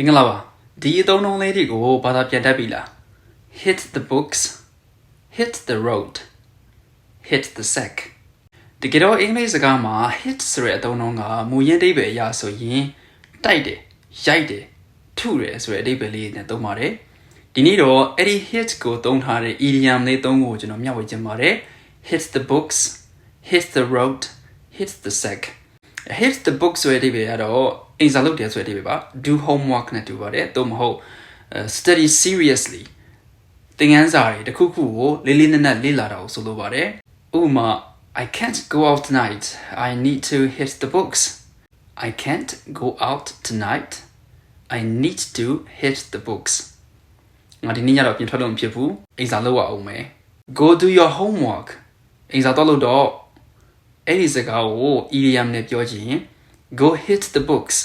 မင်္ဂလာပါဒီအသုံးအနှုန်းလေးတွေကိုဘာသာပြန်တတ်ပြီလား hit the books hit the road hit the sack တကယ်တော့အင်္ဂလိပ်စကားမှာ hit ဆိုတဲ့အသုံးအနှုန်းကမူရင်းအဓိပ္ပာယ်အရဆိုရင်တိုက်တယ်ရိုက်တယ်ထုတယ်ဆိုတဲ့အဓိပ္ပာယ်လေးနဲ့သုံးပါတယ်ဒီနေ့တော့အဲ့ဒီ hit ကိုသုံးထားတဲ့ idiom လေးသုံးခုကိုကျွန်တော်မျှဝေချင်ပါတယ် hit the books hit the road hit the sack hit the book ဆိုတဲ့အဓိပ္ပာယ်ကတော့ အင်စာလုပ်တယ်ဆိုတဲ့အဓိပ္ပာယ်ပါ do homework နဲ့တူပါတယ်သို့မဟုတ်အဲ study seriously သင်ခန်းစာတွေတစ်ခုခုကိုလေးလေးနက်နက်လေ့လာတာကိုဆိုလိုပါတယ်ဥပမာ I can't go out tonight I need to hit the books I can't go out tonight I need to hit the books ငါဒီနေ့ညတော့ပြင်ထွက်လို့မဖြစ်ဘူးအင်စာလုပ်ရအောင်မယ် Go do your homework အင်စာတော့လို့တော့အဲ့ဒီစကားကို idiom နဲ့ပြောချင်ရင် go hit the books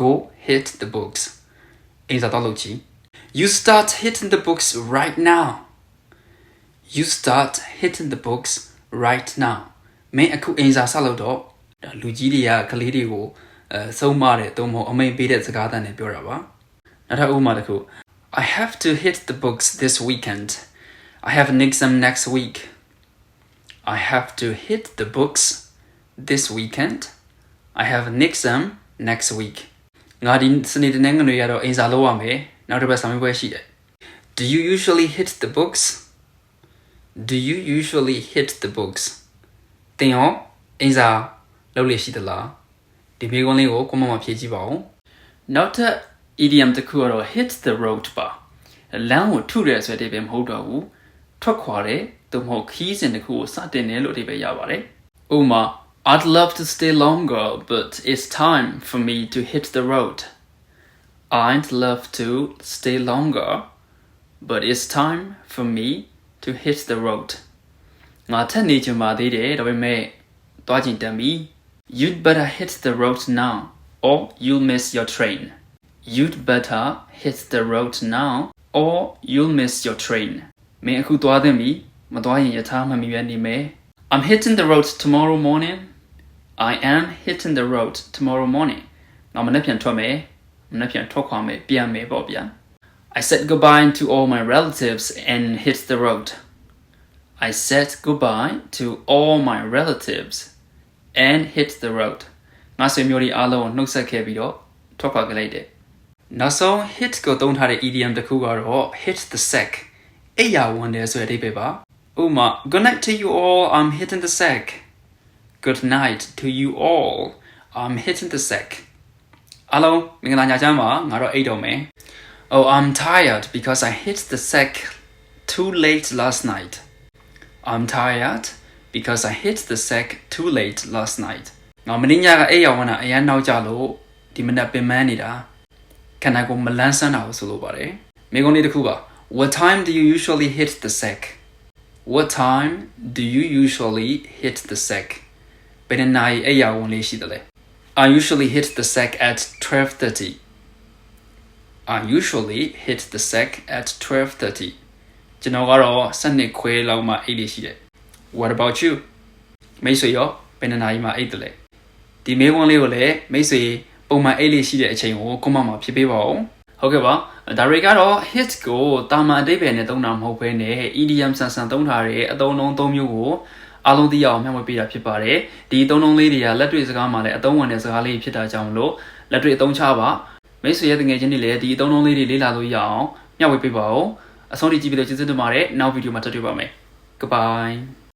go hit the books အင်စာတော့လို့ချီ you start hitting the books right now you start hitting the books right now မင်းအခုအင်စာဆက်လို့တော့ဒါလူကြီးတွေကကလေးတွေကိုအဲဆုံးမတဲ့သုံးမဟုတ်အမိန်ပေးတဲ့စကားသံနဲ့ပြောတာပါနောက်ထပ်ဥပမာတစ်ခု I have to hit the books this weekend I have an exam next week I have to hit the books this weekend. I have an exam next week. ငါဒီစနေတနင်္ဂနွေရတော့အင်စာလုပ်ရမယ်။နောက်တစ်ပတ်စာမေးပွဲရှိတယ်။ Do you usually hit the books? Do you usually hit the books? သင်ရောအင်စာလုပ်လေရှိသလား။ဒီမေးခွန်းလေးကိုကိုမမဖြေကြည့်ပါဦး။နောက်ထပ် idiom တစ်ခုကတော့ hit the road ပါ။လမ်းကိုထုတယ်ဆိုတဲ့ပဲမဟုတ်တော့ဘူး။ထွက်ခွာတယ်သို့မဟုတ်ခီးစဉ်တစ်ခုကိုစတင်တယ်လို့အဓိပ္ပာယ်ရပါတယ်။ဥပမာ I'd love to stay longer but it's time for me to hit the road. I'd love to stay longer but it's time for me to hit the road. ငါထက်နေချင်ပါသေးတယ်ဒါပေမဲ့သွားချင်တမ်းပြီ You'd better hit the road now or you'll miss your train. You'd better hit the road now or you'll miss your train. မင်းအခုသွားသင့်ပြီမသွားရင်ယထာမမီပဲနေမယ် I'm hitting the road tomorrow morning I am hitting the road tomorrow morning ငါမနေ့ပြန်ထွက်မယ်မနေ့ပြန်ထွက်ခွာမယ်ပြန်မယ်ပေါ့ဗျာ I said goodbye to all my relatives and hit the road I said goodbye to all my relatives and hit the road ငါဆွေမျိုးတွေအားလုံးကိုနှုတ်ဆက်ခဲ့ပြီးတော့ထွက်ခွာခဲ့လိုက်တယ်နောက်ဆုံး hit ကိုသုံးထားတဲ့ idiom တစ်ခုကတော့ hit the sack အိယာဝန်တယ်ဆိုတဲ့အဓိပ္ပာယ်ပါဥပမာ Good night to you all I'm hitting the sack Good night to you all I'm hitting the sack အားလုံးမင်္ဂလာညချမ်းပါငါတော့အိတ်တော့မယ် Oh I'm tired because I hit the sack too late last night I'm tired because I hit the sack too late last night ငါမင်းညကအိယာဝန်တာအရန်နောက်ကြလို့ဒီမနက်ပင်ပန်းနေတာခန္ဓာကိုယ်မလန်းဆန်းတာကိုဆိုလိုပါတယ်မိကုန်းလေးတစ်ခုပါ What time do you usually hit the sack? What time do you usually hit the sack? ဘယ်နှစ်နာရီအိယာဝင်လေးရှိသလဲ I usually hit the sack at 12:30. I usually hit the sack at 12:30. ကျွန်တော်ကတော့7ခွဲလောက်မှအိတ်လေးရှိတယ် What about you? မိတ်ဆွေရောဘယ်နှစ်နာရီမှအိတ်တယ်လဲဒီမေးခွန်းလေးကိုလည်းမိတ်ဆွေပုံမှန်အိတ်လေးရှိတဲ့အချိန်ကိုကွန်မန့်မှာဖြည့်ပေးပါဦးဟုတ်ကဲ့ပါဒါတွေကတော့ hit ကိုတာမန်အတိတ်ပဲနဲ့သုံးတာမဟုတ်ဘဲနဲ့ idiom ဆန်ဆန်သုံးထားတဲ့အသုံးအနှုန်းသုံးမျိုးကို အားလုံးသိရအောင်မျှဝေပေးတာဖြစ်ပါတယ်ဒီအသုံးအနှုန်းလေးတွေကလက်တွေ့စကားမှာလည်းအသုံးဝင်တဲ့စကားလေးဖြစ်တာကြောင့်မလို့လက်တွေ့အသုံးချပါမိတ်ဆွေရဲ့တငယ်ချင်းတွေလည်းဒီအသုံးအနှုန်းလေးတွေလေ့လာလို့ရအောင်မျှဝေပေးပါဦးအဆုံးထိကြည့်ပြီးတော့ကျေးဇူးတင်ပါတယ်နောက်ဗီဒီယိုမှာတွေ့တွေ့ပါမယ် goodbye